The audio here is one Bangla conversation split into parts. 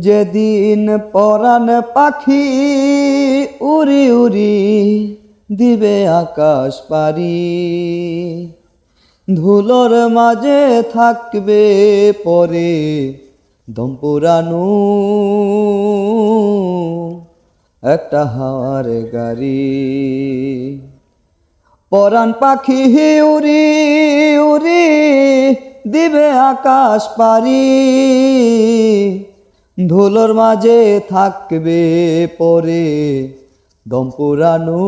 যেদিন পরাণ পাখি উড়ি উড়ি দিবে আকাশ পারি। ধুলোর মাঝে থাকবে পরে দম্পুরানু। একটা হাওয়ার গাড়ি। পরাণ পাখি উড়ি উড়ি দিবে আকাশ পারি। ধুলোর মাঝে থাকবে পরে দম্পুরানু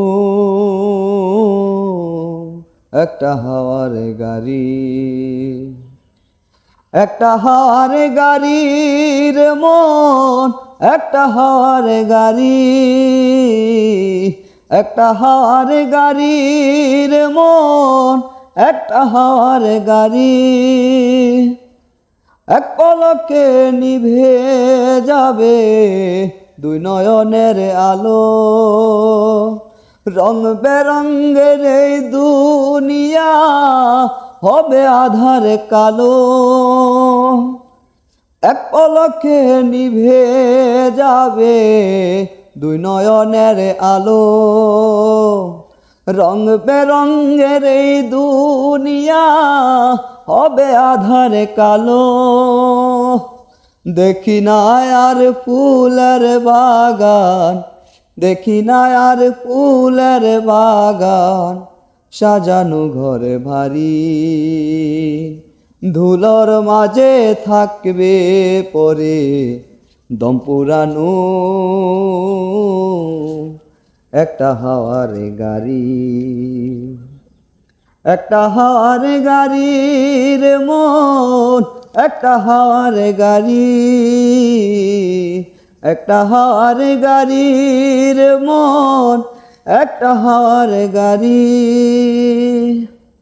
একটা হাওয়ার গাড়ি। একটা হাওয়ার গাড়ির মন, একটা হাওয়ার গাড়ি। একটা হাওয়ার গাড়ির মন, একটা হাওয়ার গাড়ি। এক পলকে নিভে যাবে দুই নয়নের আলো। রং বেরঙ্গের এই দুনিয়া হবে আধার কালো। এক পলকে নিভে যাবে দুই নয়নের আলো। রং বেরঙ্গের এই দুনিয়া হবে আধারে কালো। দেখি না আর ফুলের বাগান, দেখি না আর ফুলের বাগান, সাজানো ঘরে ভারী। ধুলোর মাঝে থাকবে পরে দম পুরানো একটা হাওয়ার গাড়ি। একটা হাওয়ার গাড়ির মন একটা হাওয়ার গাড়ি একটা হাওয়ার গাড়ির মন একটা হাওয়ার গাড়ি।